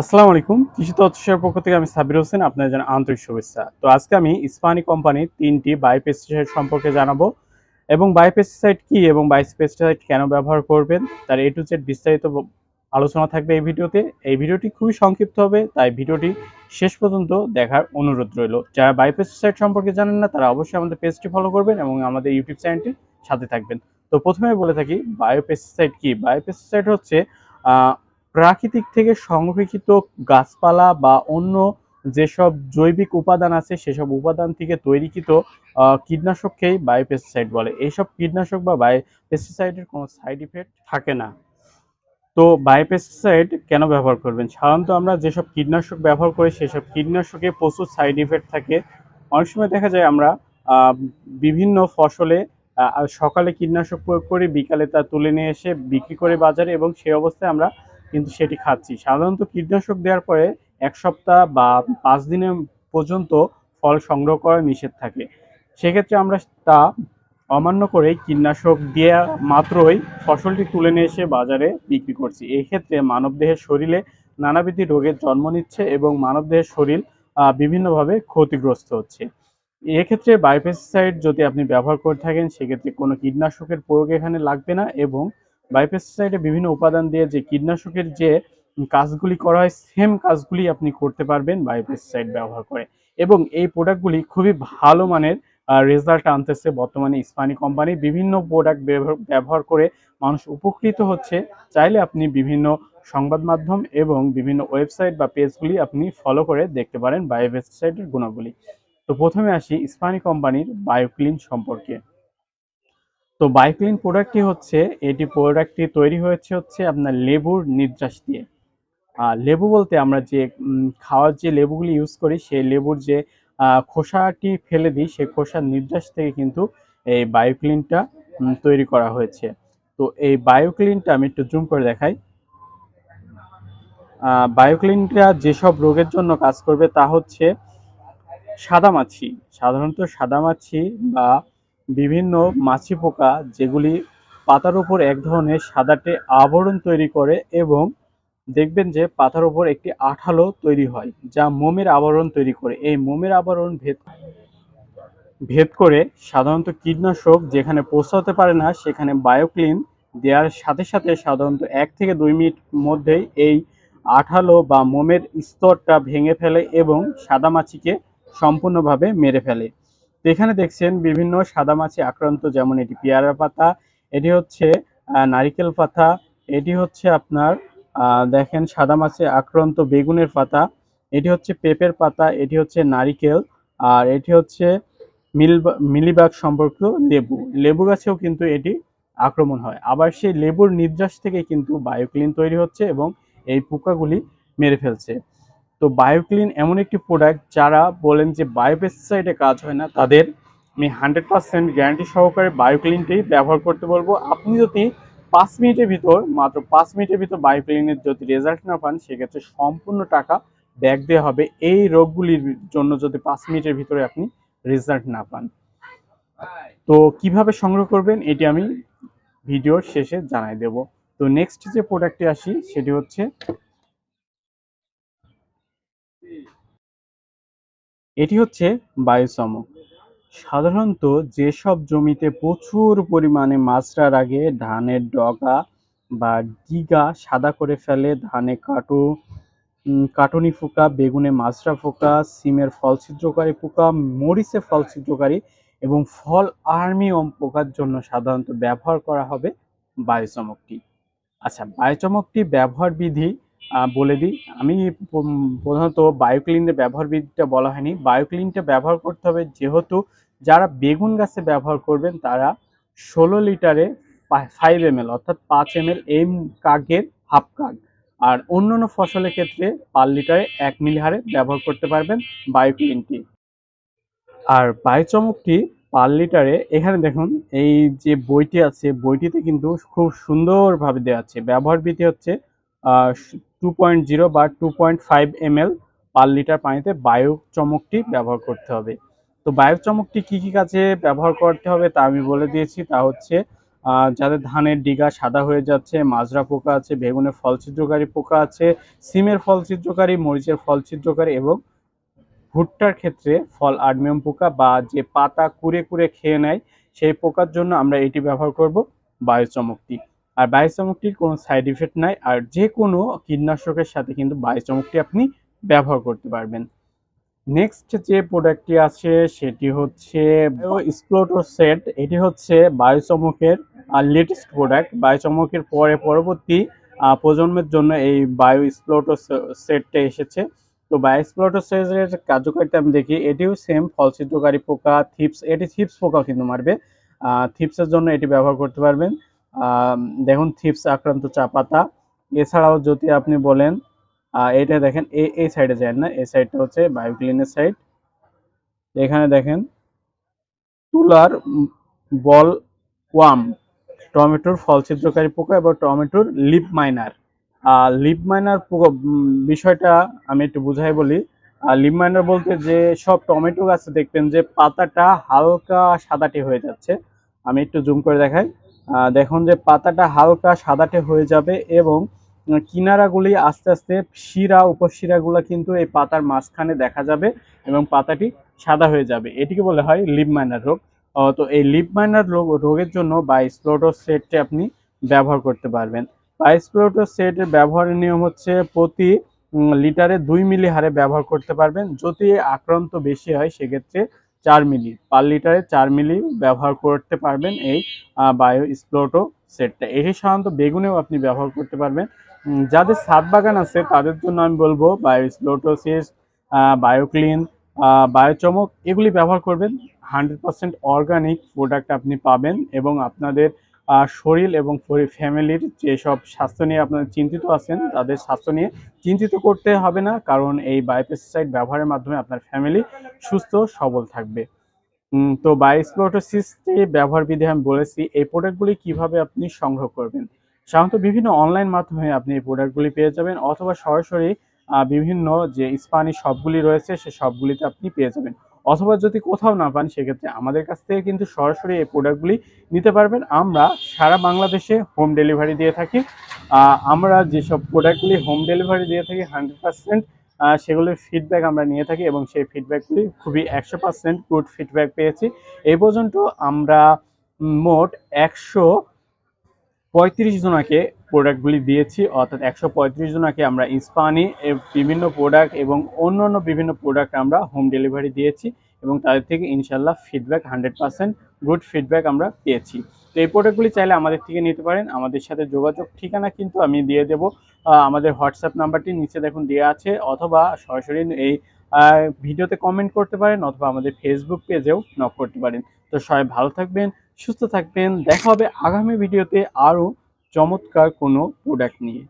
আসসালামু আলাইকুম। কৃষি তথ্যের পক্ষ থেকে আমি সাবির হোসেন আপনার জানাই আন্তরিক শুভেচ্ছা। তো আজকে আমি ইস্পানি কোম্পানির তিনটি বায়োপেস্টিসাইড সম্পর্কে জানাব। এবং বায়োপেস্টিসাইড কি এবং বায়োপেস্টিসাইড কেন ব্যবহার করবেন, তার এ টু জেড বিস্তারিত আলোচনা থাকবে এই ভিডিওতে। এই ভিডিওটি খুবই সংক্ষিপ্ত হবে, তাই ভিডিওটি শেষ পর্যন্ত দেখার অনুরোধ রইল। যারা বায়োপেস্টিসাইড সম্পর্কে জানেন না, তারা অবশ্যই আমাদের পেজটি ফলো করবেন এবং আমাদের ইউটিউব চ্যানেলটির সাথে থাকবেন। তো প্রথমে বলে থাকি বায়োপেস্টিসাইড কি? বায়োপেস্টিসাইড হচ্ছে প্রাকৃতিক থেকে সংরক্ষিত গাছপালা বা অন্য যেসব জৈবিক উপাদান আছে, সেসব উপাদান থেকে তৈরিকৃত কীটনাশককেই বায়োপেস্টিসাইড বলে। এইসব কীটনাশক বা বায়োপেস্টিসাইডের কোনো সাইড ইফেক্ট থাকে না। তো বায়োপেস্টিসাইড কেন ব্যবহার করবেন? সাধারণত আমরা যেসব কীটনাশক ব্যবহার করি, সেসব কীটনাশকে প্রচুর সাইড ইফেক্ট থাকে। অনেক সময় দেখা যায় আমরা বিভিন্ন ফসলে সকালে কীটনাশক প্রয়োগ করি, বিকালে তা তুলে নিয়ে এসে বিক্রি করে বাজারে এবং সেই অবস্থায় আমরা কিন্তু সেটি খাচ্ছি। সাধারণত কীটনাশক দেওয়ার পরে এক সপ্তাহ বা পাঁচ দিনের পর্যন্ত ফল সংগ্রহ করা নিষেধ থাকে। সেক্ষেত্রে আমরা তা অমান্য করে কীটনাশক দেওয়া মাত্রই ফসলটি তুলে নিয়ে এসে বাজারে বিক্রি করছি। এই ক্ষেত্রে মানবদেহের শরীরে নানাবিধ রোগের জন্ম নিচ্ছে এবং মানবদেহের শরীর বিভিন্নভাবে ক্ষতিগ্রস্ত হচ্ছে। এক্ষেত্রে বায়োপেস্টিসাইড যদি আপনি ব্যবহার করে থাকেন, সেক্ষেত্রে কোনো কীটনাশকের প্রয়োগ এখানে লাগবে না এবং বায়োপেস্টিসাইডে বিভিন্ন উপাদান দিয়ে যে কীটনাশকের যে কাজগুলি করা হয় সেম কাজগুলি আপনি করতে পারবেন বায়োপেস্টিসাইড ব্যবহার করে। এবং এই প্রোডাক্টগুলি খুবই ভালো মানের রেজাল্ট আনতেছে বর্তমানে ইস্পানি কোম্পানি বিভিন্ন প্রোডাক্ট ব্যবহার করে মানুষ উপকৃত হচ্ছে। চাইলে আপনি বিভিন্ন সংবাদ মাধ্যম এবং বিভিন্ন ওয়েবসাইট বা পেজগুলি আপনি ফলো করে দেখতে পারেন বায়োপেস্টিসাইডের গুণাবলী। তো প্রথমে আসি ইস্পানি কোম্পানির বায়োক্লিন সম্পর্কে। তো বায়োক্লিন প্রোডাক্টটি হচ্ছে, এটি প্রোডাক্টটি তৈরি হয়েছে হচ্ছে আপনার লেবুর নির্যাস দিয়ে। আর লেবু বলতে আমরা যে খাওয়ার যে লেবুগুলি ইউজ করি, সেই লেবুর যে খোসাটি ফেলে দিই, সেই খোসার নির্যাস থেকে কিন্তু এই বায়োক্লিনটা তৈরি করা হয়েছে। তো এই বায়োক্লিনটা আমি একটু জুম করে দেখাই। বায়োক্লিনটা যেসব রোগের জন্য কাজ করবে তা হচ্ছে সাদামাছি। সাধারণত সাদামাছি বা বিভিন্ন মাছি পোকা যেগুলি পাতার উপর এক ধরনের সাদাটে আবরণ তৈরি করে এবং দেখবেন যে পাতার উপর একটি আঠালো তৈরি হয়, যা মোমের আবরণ তৈরি করে। এই মোমের আবরণ ভেদ ভেদ করে সাধারণত কীটনাশক যেখানে পৌঁছাতে পারে না, সেখানে বায়োক্লিন দেওয়ার সাথে সাথে সাধারণত এক থেকে দুই মিনিট মধ্যেই এই আঠালো বা মোমের স্তরটা ভেঙে ফেলে এবং সাদামাছিকে সম্পূর্ণভাবে মেরে ফেলে। তো এখানে দেখছেন বিভিন্ন সাদামাছি আক্রান্ত, যেমন এটি পেয়ারা পাতা, এটি হচ্ছে নারিকেল পাতা, এটি হচ্ছে আপনার দেখেন সাদামাছি আক্রান্ত বেগুনের পাতা, এটি হচ্ছে পেঁপের পাতা, এটি হচ্ছে নারিকেল, আর এটি হচ্ছে মিল, মিলিবাগ সম্পর্কিত লেবু। লেবু গাছেও কিন্তু এটি আক্রমণ হয়। আবার সেই লেবুর নির্যাস থেকে কিন্তু বায়োক্লিন তৈরি হচ্ছে এবং এই পোকাগুলি মেরে ফেলছে। তো বায়োক্লিন এমন একটি প্রোডাক্ট যারা বলেন যে বায়োপেস্টিসাইডে কাজ হয় না, তাদের আমি হান্ড্রেড পার্সেন্ট গ্যারান্টি সহকারে বায়োক্লিনটি ব্যবহার করতে বলব। আপনি যদি পাঁচ মিনিটের ভিতর, মাত্র পাঁচ মিনিটের ভিতর বায়োক্লিনের যদি রেজাল্ট না পান, সেক্ষেত্রে সম্পূর্ণ টাকা ব্যাক দেওয়া হবে। এই রোগগুলির জন্য যদি পাঁচ মিনিটের ভিতরে আপনি রেজাল্ট না পান। তো কীভাবে সংগ্রহ করবেন, এটি আমি ভিডিওর শেষে জানাই দেব। তো নেক্সট যে প্রোডাক্টটি আসি, সেটি হচ্ছে এটি হচ্ছে বায়োচমক সাধারণত যেসব জমিতে প্রচুর পরিমাণে মাছরার আগে ধানের ডগা বা ডিগা সাদা করে ফেলে, ধানে কাটু কাটুনি পোকা, বেগুনে মাছরা পোকা, সিমের ফল ছিদ্রকারী পোকা, মরিচে ফল ছিদ্রকারী এবং ফল আর্মিয়ম পোকার জন্য সাধারণত ব্যবহার করা হবে বায়োচমকটি আচ্ছা বায়োচমকটি ব্যবহার বিধি বলে দিই। আমি প্রধানত বায়োক্লিনের ব্যবহার বিধিটা বলা হয়নি। বায়োক্লিনটা ব্যবহার করতে হবে যেহেতু যারা বেগুন গাছে ব্যবহার করবেন তারা ষোলো লিটারে ফাইভ এম অর্থাৎ পাঁচ এম এম কাগের হাফ কাগ। আর অন্যান্য ফসলের ক্ষেত্রে পার লিটারে এক মিলি হারে ব্যবহার করতে পারবেন বায়োক্লিনটি আর বায়োচমকটি পার লিটারে, এখানে দেখুন, এই যে বইটি আছে, বইটিতে কিন্তু খুব সুন্দরভাবে দেওয়া আছে। ব্যবহার বিধি হচ্ছে টু পয়েন্ট জিরো বা two point five M L per litre পানিতে বায়ু চমকটি ব্যবহার করতে হবে। তো বায়ু চমকটি কী কী কাজে ব্যবহার করতে হবে তা আমি বলে দিয়েছি। তা হচ্ছে যাদের ধানের ডিগা সাদা হয়ে যাচ্ছে, মাজরা পোকা আছে, বেগুনের ফল ছিদ্রকারী পোকা আছে, সিমের ফল ছিদ্রকারী মরিচের ফল ছিদ্রকারী এবং ভুট্টার ক্ষেত্রে ফল আডমিয়াম পোকা বা যে পাতা কুড়ে কুড়ে খেয়ে নেয়, সেই পোকার জন্য আমরা এটি ব্যবহার করব বায়োচমকটি আর বায়োচমকটির কোনো সাইড ইফেক্ট নাই, আর যে কোনো কীটনাশকের সাথে কিন্তু বায়োচমকটি আপনি ব্যবহার করতে পারবেন। নেক্সট যে প্রোডাক্টটি আছে, সেটি হচ্ছে স্প্লোটো সেট এটি হচ্ছে বায়োচমকের লেটেস্ট প্রোডাক্ট বায়োচমকের পরে পরবর্তী প্রজন্মের জন্য এই বায়ো স্প্লোটো সেটটা এসেছে। তো বায়োস্প্লোটো সেটের কার্যকারিতা আমি দেখি, এটিও সেম ফল ছিদ্রকারী পোকা থিপস এটি থিপস পোকা কিন্তু মারবে। থিপসের জন্য এটি ব্যবহার করতে পারবেন। দেখুন থিপস আক্রান্ত, চা পাতা। এছাড়াও যদি আপনি বলেন এটা দেখেন এই এই সাইডে যায় না, এই সাইডটা হচ্ছে বায়োক্লিনের সাইড এখানে দেখেন, তুলার বল ওয়াম, টমেটোর ফল ছিদ্রকারী পোকা এবং টমেটোর লিপ মাইনার লিপ মাইনার বিষয়টা আমি একটু বুঝাই বলি। লিপ মাইনার বলতে যে সব টমেটো গাছে দেখবেন যে পাতাটা হালকা সাদাটি হয়ে যাচ্ছে। আমি একটু জুম করে দেখাই। দেখুন যে পাতাটা হালকা সাদাটে হয়ে যাবে এবং কিনারাগুলি আস্তে আস্তে শিরা, উপশিরাগুলো কিন্তু এই পাতার মাঝখানে দেখা যাবে এবং পাতাটি সাদা হয়ে যাবে। এটিকে বলা হয় লিপ মাইনার রোগ। তো এই লিপ মাইনার রোগ, রোগের জন্য বা স্প্লোটো সেটটি আপনি ব্যবহার করতে পারবেন। বাইসপ্লোটো সেটের ব্যবহারের নিয়ম হচ্ছে প্রতি লিটারে দুই মিলি হারে ব্যবহার করতে পারবেন। যদি আক্রান্ত বেশি হয়, সেক্ষেত্রে চার মিলি, পার লিটারে চার মিলি ব্যবহার করতে পারবেন এই বায়ো স্প্লোটো সেটটা। এটি সাধারণত বেগুনেও আপনি ব্যবহার করতে পারবেন। যাদের সাত বাগান আছে, তাদের জন্য আমি বলব বায়ো স্প্লোটোসিস বায়োক্লিন বায়োচমক এগুলি ব্যবহার করবেন। হান্ড্রেড পার্সেন্ট অর্গানিক প্রোডাক্ট আপনি পাবেন এবং আপনাদের শরীর এবং ফ্যামিলির যেসব স্বাস্থ্য নিয়ে আপনারা চিন্তিত আছেন, তাদের স্বাস্থ্য নিয়ে চিন্তিত করতে হবে না, কারণ এই বায়োপেস্টিসাইড ব্যবহারের মাধ্যমে আপনার ফ্যামিলি সুস্থ, সবল থাকবে। তো বায়োস্প্লোটোসিস যে ব্যবহার বিধি আমি বলেছি, এই প্রোডাক্টগুলি কীভাবে আপনি সংগ্রহ করবেন? সাধারণত বিভিন্ন অনলাইন মাধ্যমে আপনি এই প্রোডাক্টগুলি পেয়ে যাবেন, অথবা সরাসরি বিভিন্ন যে স্পানি শপগুলি রয়েছে, সে শপগুলিতে আপনি পেয়ে যাবেন। অথবা যদি কোথাও না পান, সেক্ষেত্রে আমাদের কাছ থেকে কিন্তু সরাসরি এই প্রোডাক্টগুলি নিতে পারবেন। আমরা সারা বাংলাদেশে হোম ডেলিভারি দিয়ে থাকি। আমরা যেসব প্রোডাক্টগুলি হোম ডেলিভারি দিয়ে থাকি হান্ড্রেড পার্সেন্ট সেগুলির ফিডব্যাক আমরা নিয়ে থাকি এবং সেই ফিডব্যাকগুলি খুবই একশো পার্সেন্ট গুড ফিডব্যাক পেয়েছি। এই পর্যন্ত আমরা মোট একশো পঁয়ত্রিশ জনাকে প্রোডাক্টগুলি দিয়েছি, অর্থাৎ একশো পঁয়ত্রিশ জনাকে আমরা ইস্পানি বিভিন্ন প্রোডাক্ট এবং অন্যান্য বিভিন্ন প্রোডাক্ট আমরা হোম ডেলিভারি দিয়েছি এবং তাদের থেকে ইনশাল্লাহ feedback hundred percent good feedback আমরা পেয়েছি। তো এই প্রোডাক্টগুলি চাইলে আমাদের থেকে নিতে পারেন, আমাদের সাথে যোগাযোগ ঠিকানা কিন্তু আমি দিয়ে দেবো। আমাদের হোয়াটসঅ্যাপ নাম্বারটি নিচে দেখুন দেওয়া আছে, অথবা সরাসরি এই ভিডিওতে কমেন্ট করতে পারেন, অথবা আমাদের ফেসবুক পেজেও নক করতে পারেন। তো সবাই ভালো থাকবেন সুস্থ থাকবেন। দেখা হবে আগামী ভিডিওতে আরও চমৎকার কোনো প্রোডাক্ট নিয়ে।